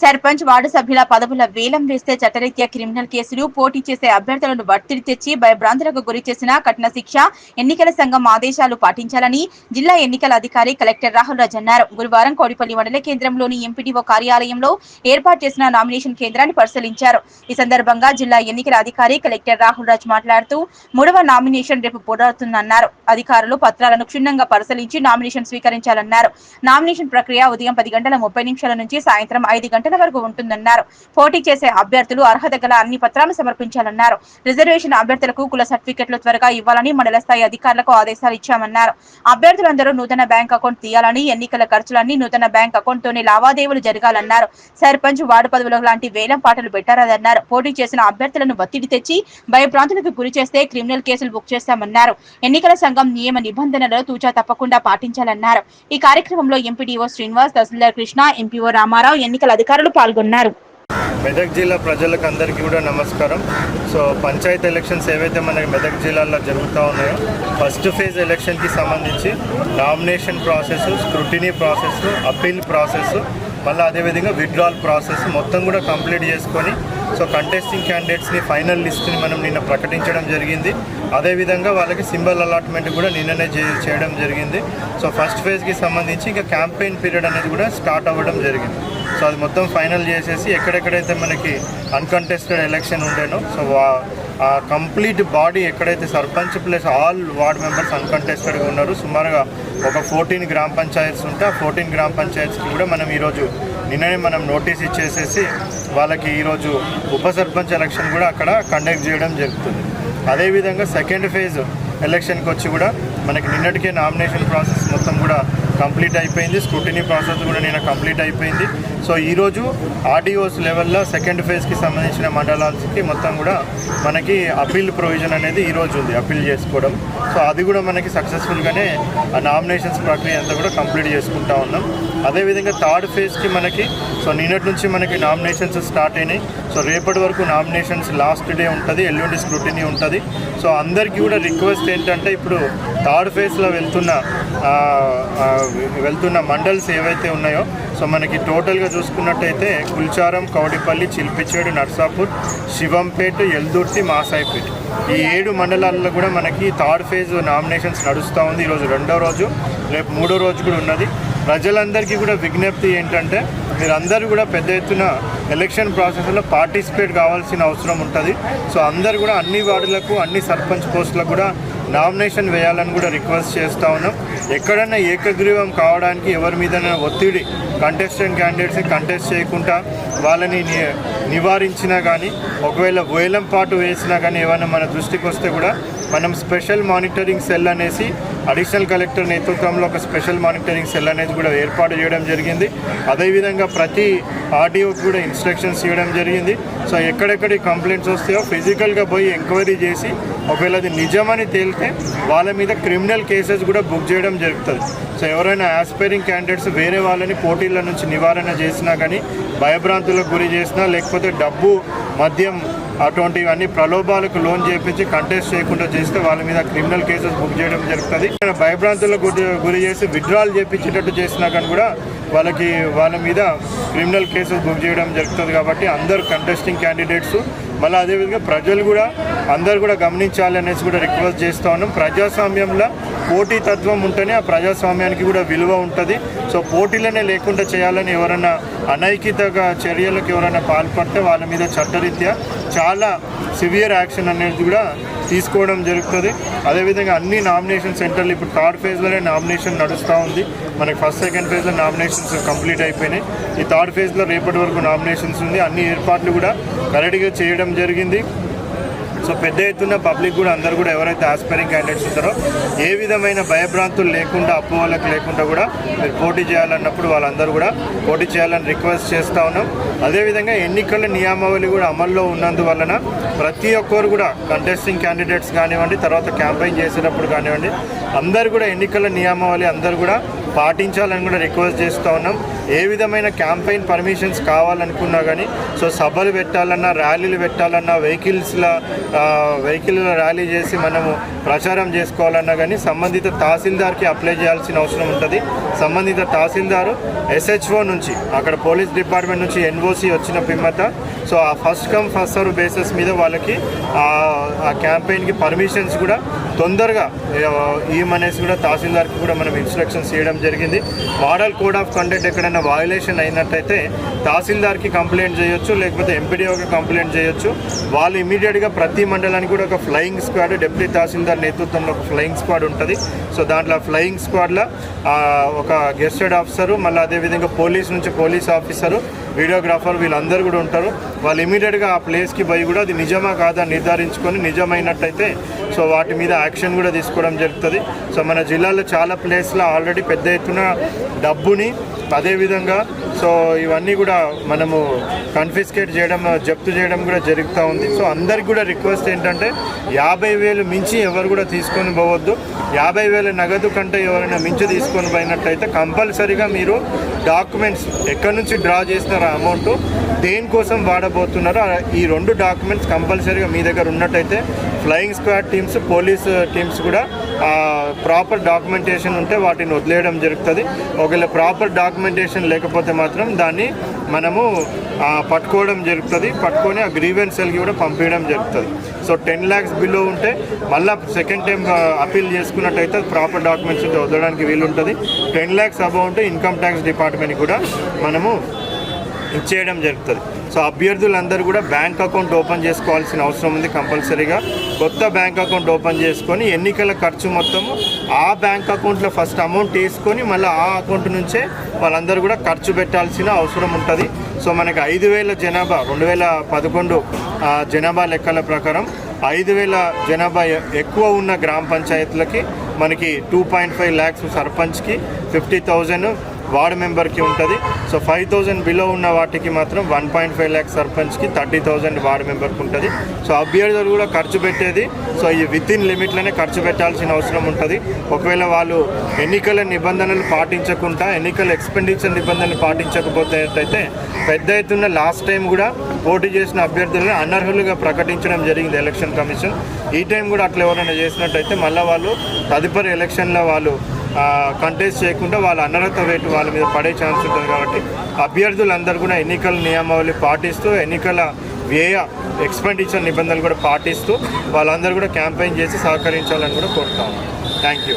Sarpanch ward సభ్యుల పదవుల వేలం వేస్తే చట్టరీత్యా క్రిమినల్ కేసులు పోటీ చేసే అభ్యర్థులను ఒత్తిడి తెచ్చి భయభ్రాంతులకు గురి చేసిన కఠిన శిక్ష ఎన్నికల సంఘం ఆదేశాలు పాటించాలని జిల్లా ఎన్నికల అధికారి కలెక్టర్ రాహుల్ రాజ్ అన్నారు. గురువారం కోడిపల్లి మండల కేంద్రంలోని ఎంపీడీఓ కార్యాలయంలో ఏర్పాటు చేసిన నామినేషన్ కేంద్రాన్ని పరిశీలించారు. ఈ సందర్భంగా జిల్లా ఎన్నికల అధికారి కలెక్టర్ రాహుల్ రాజ్ మాట్లాడుతూ మూడవ నామినేషన్ రేపు పోరాడుతుందన్నారు. అధికారులు పత్రాలను క్షుణ్ణంగా పరిశీలించి నామినేషన్ స్వీకరించాలన్నారు. నామినేషన్ ప్రక్రియ ఉదయం పది గంటల ముప్పై నిమిషాల నుంచి సాయంత్రం ఐదు గంటల వరకు ఉంటుందన్నారు. పోటీ చేసే అభ్యర్థులు అర్హత గల అన్ని పత్రాలు సమర్పించాలన్నారు. రిజర్వేషన్ అభ్యర్థులకు కుల సర్టిఫికెట్లు త్వరగా ఇవ్వాలని మండల స్థాయి అధికారులకు ఆదేశాలు ఇచ్చామన్నారు. అభ్యర్థులందరూ నూతన బ్యాంక్ అకౌంట్ తీయాలని ఎన్నికల ఖర్చులన్నీ నూతన బ్యాంక్ అకౌంట్ తోనే లావాదేవీలు జరగాలన్నారు. సర్పంచ్ వార్డు పదవుల లాంటి వేలం పాటలు పెట్టారన్నారు పోటీ చేసిన అభ్యర్థులను ఒత్తిడి తెచ్చి భయప్రాంతులకు గురి చేస్తే క్రిమినల్ కేసులు బుక్ చేస్తామన్నారు. ఎన్నికల సంఘం నియమ నిబంధనలు తూచా తప్పకుండా పాటించాలన్నారు. ఈ కార్యక్రమంలో ఎంపీడీఓ శ్రీనివాస్ తహసీల్దార్ కృష్ణ ఎంపీఓ రామారావు ఎన్నికల అధికారులు పాల్గొన్నారు. మెదక్ జిల్లా ప్రజలకు అందరికీ కూడా నమస్కారం. సో పంచాయతీ ఎలక్షన్స్ ఏవైతే మన మెదక్ జిల్లాలో జరుగుతూ ఉన్నాయో ఫస్ట్ ఫేజ్ ఎలక్షన్కి సంబంధించి nomination process scrutiny process appeal process మళ్ళీ అదేవిధంగా విత్డ్రాల్ ప్రాసెస్ మొత్తం కూడా కంప్లీట్ చేసుకొని సో కంటెస్టింగ్ క్యాండిడేట్స్ని ఫైనల్ లిస్ట్ని మనం నిన్న ప్రకటించడం జరిగింది. అదేవిధంగా వాళ్ళకి సింబల్ అలాట్మెంట్ కూడా నిన్ననే చేయడం జరిగింది. సో ఫస్ట్ ఫేజ్కి సంబంధించి ఇంకా క్యాంపెయిన్ పీరియడ్ అనేది కూడా స్టార్ట్ అవ్వడం జరిగింది. సో అది మొత్తం ఫైనల్ చేసేసి ఎక్కడెక్కడైతే మనకి అన్కంటెస్టెడ్ ఎలక్షన్ ఉండేనో సో వా- ఆ కంప్లీట్ బాడీ ఎక్కడైతే sarpanch plus all ward members అన్కంటెస్టెడ్గా ఉన్నారు సుమారుగా ఒక ఫోర్టీన్ గ్రామ పంచాయత్స్ ఉంటే ఆ ఫోర్టీన్ గ్రామ పంచాయత్స్కి కూడా మనం ఈరోజు నిన్ననే మనం నోటీస్ ఇచ్చేసేసి వాళ్ళకి ఈరోజు ఉప సర్పంచ్ ఎలక్షన్ కూడా అక్కడ కండక్ట్ చేయడం జరుగుతుంది. అదేవిధంగా సెకండ్ ఫేజ్ ఎలక్షన్కి వచ్చి కూడా మనకి నిన్నటికే నామినేషన్ ప్రాసెస్ మొత్తం కూడా కంప్లీట్ అయిపోయింది. స్క్రూటినీ ప్రాసెస్ కూడా నిన్న కంప్లీట్ అయిపోయింది. సో ఈరోజు ఆర్డీఓస్ లెవెల్లో సెకండ్ ఫేజ్కి సంబంధించిన మండలాలకి మొత్తం కూడా మనకి అప్పీల్ ప్రొవిజన్ అనేది ఈరోజు ఉంది అప్పీల్ చేసుకోవడం. సో అది కూడా మనకి సక్సెస్ఫుల్గానే ఆ నామినేషన్స్ ప్రక్రియ అంతా కూడా కంప్లీట్ చేసుకుంటా ఉన్నాం. అదేవిధంగా థర్డ్ ఫేజ్కి మనకి సో నిన్నటి నుంచి మనకి నామినేషన్స్ స్టార్ట్ అయినాయి. సో రేపటి వరకు నామినేషన్స్ లాస్ట్ డే ఉంటుంది ఎల్లుండి స్క్రూటినీ ఉంటుంది. సో అందరికీ కూడా రిక్వెస్ట్ ఏంటంటే ఇప్పుడు థర్డ్ ఫేజ్లో వెళ్తున్న వెళ్తున్న మండల్స్ ఏవైతే ఉన్నాయో సో మనకి టోటల్గా చూసుకున్నట్టయితే కుల్చారం కౌడిపల్లి చిల్పిచేడు నర్సాపూర్ శివంపేట ఎల్దుర్తి మాసాయిపేట. ఈ ఏడు మండలాల్లో కూడా మనకి థర్డ్ ఫేజ్ నామినేషన్స్ నడుస్తూ ఉంది. ఈరోజు రెండో రోజు రేపు మూడో రోజు కూడా ఉన్నది. ప్రజలందరికీ కూడా విజ్ఞప్తి ఏంటంటే మీరందరూ కూడా పెద్ద ఎత్తున ఎలక్షన్ ప్రాసెస్లో పార్టిసిపేట్ కావాల్సిన అవసరం ఉంటుంది. సో అందరు కూడా అన్ని వార్డులకు అన్ని సర్పంచ్ పోస్టులకు కూడా నామినేషన్ వేయాలని కూడా రిక్వెస్ట్ చేస్తూ ఉన్నాం. ఎక్కడన్నా ఏకగ్రీవం కావడానికి ఎవరి మీదైనా ఒత్తిడి కంటెస్టెంట్ క్యాండిడేట్స్ని కంటెస్ట్ చేయకుండా వాళ్ళని నివారించినా కానీ ఒకవేళ వేలం పాటు వేసినా కానీ ఏమైనా మన దృష్టికి వస్తే కూడా మనం స్పెషల్ మానిటరింగ్ సెల్ అనేసి అడిషనల్ కలెక్టర్ నేతృత్వంలో ఒక స్పెషల్ మానిటరింగ్ సెల్ అనేది కూడా ఏర్పాటు చేయడం జరిగింది. అదేవిధంగా ప్రతి ఆర్డీఓకి కూడా ఇన్స్ట్రక్షన్స్ ఇవ్వడం జరిగింది. సో ఎక్కడెక్కడి కంప్లైంట్స్ వస్తాయో ఫిజికల్గా పోయి ఎంక్వైరీ చేసి ఒకవేళ అది నిజమని తేలితే వాళ్ళ మీద క్రిమినల్ కేసెస్ కూడా బుక్ చేయడం జరుగుతుంది. సో ఎవరైనా ఆస్పైరింగ్ క్యాండిడేట్స్ వేరే వాళ్ళని పోటీల నుంచి నివారణ చేసినా కానీ భయభ్రాంతులకు గురి చేసినా లేకపోతే డబ్బు మద్యం అటువంటివన్నీ ప్రలోభాలకు లోన్ చేపించి కంటెస్ట్ చేయకుండా చేస్తే వాళ్ళ మీద క్రిమినల్ కేసెస్ బుక్ చేయడం జరుగుతుంది. భయభ్రాంతులకు గురి గురి చేసి విత్డ్రాల్ చేపించేటట్టు చేసినా కానీ కూడా వాళ్ళకి వాళ్ళ మీద క్రిమినల్ కేసెస్ బుక్ చేయడం జరుగుతుంది కాబట్టి అందరు కంటెస్టింగ్ క్యాండిడేట్స్ మళ్ళీ అదేవిధంగా ప్రజలు కూడా అందరు కూడా గమనించాలి అనేసి కూడా రిక్వెస్ట్ చేస్తూ ఉన్నాం. ప్రజాస్వామ్యంలో పోటీ తత్వం ఉంటేనే ఆ ప్రజాస్వామ్యానికి కూడా విలువ ఉంటుంది. సో పోటీలనే లేకుండా చేయాలని ఎవరైనా అనైకిత చర్యలకు ఎవరైనా పాల్పడితే వాళ్ళ మీద చట్టరీత్యా చాలా సివియర్ యాక్షన్ అనేది కూడా తీసుకోవడం జరుగుతుంది. అదేవిధంగా అన్ని నామినేషన్ సెంటర్లు ఇప్పుడు థర్డ్ ఫేజ్లోనే నామినేషన్ నడుస్తూ ఉంది. మనకి ఫస్ట్ సెకండ్ ఫేజ్లో నామినేషన్స్ కంప్లీట్ అయిపోయినాయి. ఈ థర్డ్ ఫేజ్లో రేపటి వరకు నామినేషన్స్ ఉంది. అన్ని ఏర్పాట్లు కూడా కరెక్ట్గా చేయడం జరిగింది. సో పెద్ద ఎత్తున పబ్లిక్ కూడా అందరూ కూడా ఎవరైతే ఆస్పైరింగ్ క్యాండిడేట్స్ ఉంటారో ఏ విధమైన భయభ్రాంతులు లేకుండా అపోహలకు లేకుండా కూడా మీరు పోటీ చేయాలన్నప్పుడు వాళ్ళందరూ కూడా పోటీ చేయాలని రిక్వెస్ట్ చేస్తూ ఉన్నాం. అదేవిధంగా ఎన్నికల నియామావళి కూడా అమల్లో ఉన్నందువలన ప్రతి ఒక్కరు కూడా కంటెస్టింగ్ క్యాండిడేట్స్ కానివ్వండి తర్వాత క్యాంపెయిన్ చేసేటప్పుడు కానివ్వండి అందరు కూడా ఎన్నికల నియమావళి అందరూ కూడా పాటించాలని కూడా రిక్వెస్ట్ చేస్తూ ఉన్నాం. ఏ విధమైన క్యాంపెయిన్ పర్మిషన్స్ కావాలనుకున్నా కానీ సో సభలు పెట్టాలన్నా ర్యాలీలు పెట్టాలన్నా వెహికల్స్ల వెహికల్ ర్యాలీ చేసి మనము ప్రచారం చేసుకోవాలన్నా కానీ సంబంధిత తహసీల్దార్కి అప్లై చేయాల్సిన అవసరం ఉంటుంది. సంబంధిత తహసీల్దారు ఎస్హెచ్ఓ నుంచి అక్కడ పోలీస్ డిపార్ట్మెంట్ నుంచి ఎన్ఓసి వచ్చిన పిమ్మత సో ఆ first come first serve basis మీద వాళ్ళకి ఆ- క్యాంపెయిన్కి పర్మిషన్స్ కూడా తొందరగా ఇవ్వమనేసి కూడా తహసీల్దార్కి కూడా మనం ఇన్స్ట్రక్షన్స్ ఇవ్వడం జరిగింది. మోడల్ కోడ్ ఆఫ్ కండక్ట్ ఎక్కడైనా వయలేషన్ అయినట్టయితే తహసీల్దార్కి కంప్లైంట్ చేయొచ్చు లేకపోతే ఎంపీడీఓకి కంప్లైంట్ చేయొచ్చు. వాళ్ళు ఇమీడియట్గా ప్రతి మండలానికి కూడా ఒక ఫ్లయింగ్ స్క్వాడ్ డిప్యూటీ తహసీల్దార్ నేతృత్వంలో ఒక ఫ్లయింగ్ స్క్వాడ్ ఉంటుంది. సో దాంట్లో ఫ్లయింగ్ స్క్వాడ్లో ఒక గెస్టెడ్ ఆఫీసరు మళ్ళీ అదేవిధంగా పోలీస్ నుంచి పోలీస్ ఆఫీసరు వీడియోగ్రాఫర్ వీళ్ళందరూ కూడా ఉంటారు. వాళ్ళు ఇమీడియట్గా ఆ ప్లేస్కి పోయి కూడా అది నిజమా కాదా నిర్ధారించుకొని నిజమైనట్టయితే సో వాటి మీద యాక్షన్ కూడా తీసుకోవడం జరుగుతుంది. సో మన జిల్లాలో చాలా ప్లేస్లో ఆల్రెడీ పెద్ద ఎత్తున డబ్బుని అదేవిధంగా సో ఇవన్నీ కూడా మనము కన్ఫిస్కేట్ చేయడం జప్తు చేయడం కూడా జరుగుతూ ఉంది. సో అందరికి కూడా రిక్వెస్ట్ ఏంటంటే యాభై వేలు మించి ఎవరు కూడా తీసుకొని పోవద్దు. యాభై వేల నగదు కంటే ఎవరైనా మించి తీసుకొని పోయినట్టయితే కంపల్సరీగా మీరు డాక్యుమెంట్స్ ఎక్కడి నుంచి డ్రా చేసినారో అమౌంట్ దేనికోసం వాడబోతున్నారో ఈ రెండు డాక్యుమెంట్స్ కంపల్సరీగా మీ దగ్గర ఉన్నట్టయితే flying squad teams police teams కూడా ప్రాపర్ డాక్యుమెంటేషన్ ఉంటే వాటిని వదిలేయడం జరుగుతుంది. ఒకవేళ ప్రాపర్ డాక్యుమెంటేషన్ లేకపోతే మాత్రం దాన్ని మనము పట్టుకోవడం జరుగుతుంది. పట్టుకొని ఆ గ్రీవెన్స్ సెల్కి కూడా పంపించడం జరుగుతుంది. సో టెన్ ల్యాక్స్ బిలో ఉంటే మళ్ళీ సెకండ్ టైం అపీల్ చేసుకున్నట్టయితే ప్రాపర్ డాక్యుమెంట్స్ వదలడానికి వీలు ఉంటుంది టెన్ ల్యాక్స్ అబౌ ఉంటే ఇన్కమ్ ట్యాక్స్ డిపార్ట్మెంట్ కూడా మనము ఇచ్చేయడం జరుగుతుంది. సో అభ్యర్థులందరూ కూడా బ్యాంక్ అకౌంట్ ఓపెన్ చేసుకోవాల్సిన అవసరం ఉంది కంపల్సరీగా. కొత్త బ్యాంక్ అకౌంట్ ఓపెన్ చేసుకొని ఎన్నికల ఖర్చు మొత్తము ఆ బ్యాంక్ అకౌంట్లో ఫస్ట్ అమౌంట్ వేసుకొని మళ్ళీ ఆ అకౌంట్ నుంచే వాళ్ళందరూ కూడా ఖర్చు పెట్టాల్సిన అవసరం ఉంటుంది. సో మనకి ఐదు వేల జనాభా రెండు వేల పదకొండు జనాభా లెక్కల ప్రకారం ఐదు వేల జనాభా ఎక్కువ ఉన్న గ్రామ పంచాయతీలకి మనకి టూ పాయింట్ ఫైవ్ ల్యాక్స్ సర్పంచ్కి ఫిఫ్టీ థౌజండ్ వార్డ్ మెంబర్కి ఉంటుంది. సో ఫైవ్ థౌజండ్ బిలో ఉన్న వాటికి మాత్రం వన్ పాయింట్ ఫైవ్ ల్యాక్స్ సర్పంచ్కి థర్టీ థౌజండ్ వార్డ్ మెంబర్కి ఉంటుంది. సో అభ్యర్థులు కూడా ఖర్చు పెట్టేది. సో ఈ విత్ ఇన్ లిమిట్లోనే ఖర్చు పెట్టాల్సిన అవసరం ఉంటుంది. ఒకవేళ వాళ్ళు ఎన్నికల నిబంధనలు పాటించకుండా ఎన్నికల ఎక్స్పెండిచర్ నిబంధనలు పాటించకపోతే అయితే పెద్ద ఎత్తున లాస్ట్ టైం కూడా పోటీ చేసిన అభ్యర్థులను అనర్హులుగా ప్రకటించడం జరిగింది ఎలక్షన్ కమిషన్. ఈ టైం కూడా అట్లా ఎవరైనా చేసినట్టయితే మళ్ళీ వాళ్ళు తదుపరి ఎలక్షన్లో వాళ్ళు కంటెస్ట్ చేయకుండా వాళ్ళ అనర్హత రేటు వాళ్ళ మీద పడే ఛాన్స్ ఉంటుంది కాబట్టి అభ్యర్థులందరూ కూడా ఎన్నికల నియమావళి పాటిస్తూ ఎన్నికల వ్యయ ఎక్స్పెండిచర్ నిబంధనలు కూడా పాటిస్తూ వాళ్ళందరూ కూడా క్యాంపెయిన్ చేసి సహకరించాలని కూడా కోరుతాము థ్యాంక్ యూ